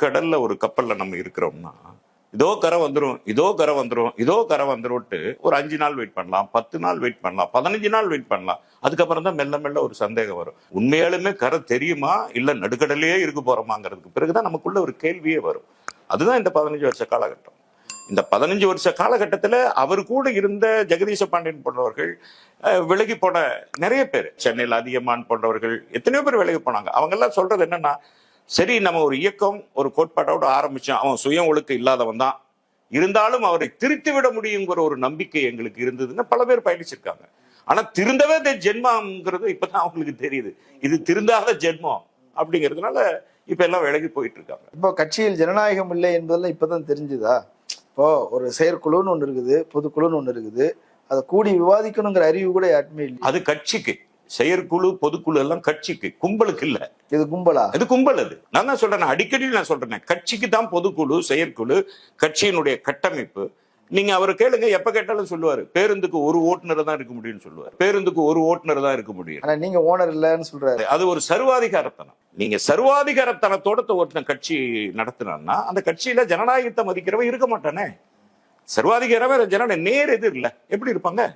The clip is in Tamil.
கடல்ல ஒரு கப்பல்ல நம்ம இருக்கிறோம்னா இதோ கரை வந்துரும் இதோ கரை வந்துரும் இதோ கரை வந்துடும்ட்டு ஒரு அஞ்சு நாள் வெயிட் பண்ணலாம் பத்து நாள் வெயிட் பண்ணலாம் பதினஞ்சு நாள் வெயிட் பண்ணலாம். அதுக்கப்புறம் தான் மெல்ல மெல்ல ஒரு சந்தேகம் வரும். உண்மையாலுமே கரை தெரியுமா? இல்ல நடுக்கடலையே இருக்க போறோமாங்கிறதுக்கு பிறகுதான் நமக்குள்ள ஒரு கேள்வியே வரும். அதுதான் இந்த பதினஞ்சு வருஷ காலகட்டம். இந்த பதினஞ்சு வருஷ காலகட்டத்துல அவர் கூட இருந்த ஜெகதீச பாண்டியன் போன்றவர்கள் விலகி போன நிறைய பேர். சென்னையில் அதிகமான் போன்றவர்கள் எத்தனையோ பேர் விலகி போனாங்க. அவங்க எல்லாம் சொல்றது என்னன்னா சரி நம்ம ஒரு இயக்கம் ஒரு கோட்பாட்டோட ஆரம்பிச்சோம். அவன் சுய ஒழுக்க இல்லாதவன் தான். இருந்தாலும் அவரை திருத்தி விட முடியுங்கிற ஒரு நம்பிக்கை எங்களுக்கு இருந்ததுன்னு பல பேர் பயணிச்சிருக்காங்க. ஆனா திருந்தவே இந்த ஜென்மம்ங்கிறது இப்பதான் அவங்களுக்கு தெரியுது. இது திருந்தாத ஜென்மம் அப்படிங்கிறதுனால இப்ப எல்லாம் விலகி போயிட்டு இருக்காங்க இப்போ கட்சியில் ஜனநாயகம் இல்லை என்பதெல்லாம் இப்பதான் தெரிஞ்சுதா? இப்போ ஒரு செயற்குழுன்னு ஒண்ணு இருக்குது பொதுக்குழுன்னு ஒண்ணு இருக்குது. அதை கூடி விவாதிக்கணுங்கிற அறிவு கூட யாருமே இல்லை அது கட்சிக்கு. செயற்குழு பொதுக்குழு எல்லாம் கட்சிக்கு. கும்பலுக்கு இல்ல. இது கும்பலா? அது கும்பல் அது. நான் தான் சொல்றேன் அடிக்கடி நான் சொல்றேன். கட்சிக்கு தான் பொதுக்குழு செயற்குழு கட்சியினுடைய கட்டமைப்பு. நீங்க அவரை கேளுங்க எப்ப கேட்டாலும் சொல்லுவாரு. பேருந்துக்கு ஒரு ஓட்டுநர் தான் இருக்க முடியும்னு சொல்லுவார். பேருந்துக்கு ஒரு ஓட்டுநர் தான் இருக்க முடியும். ஆனா நீங்க ஓனர் இல்லைன்னு சொல்றாரு. அது ஒரு சர்வாதிகாரத்தனம். நீங்க சர்வாதிகாரத்தனத்தோட ஒருத்தன் கட்சி நடத்தினான்னா அந்த கட்சியில ஜனநாயகத்தை மதிக்கிறவன் இருக்க மாட்டானே. சர்வாதிகாரமே ஜனநாயக நேர் எதிர் இல்ல. எப்படி இருப்பாங்க?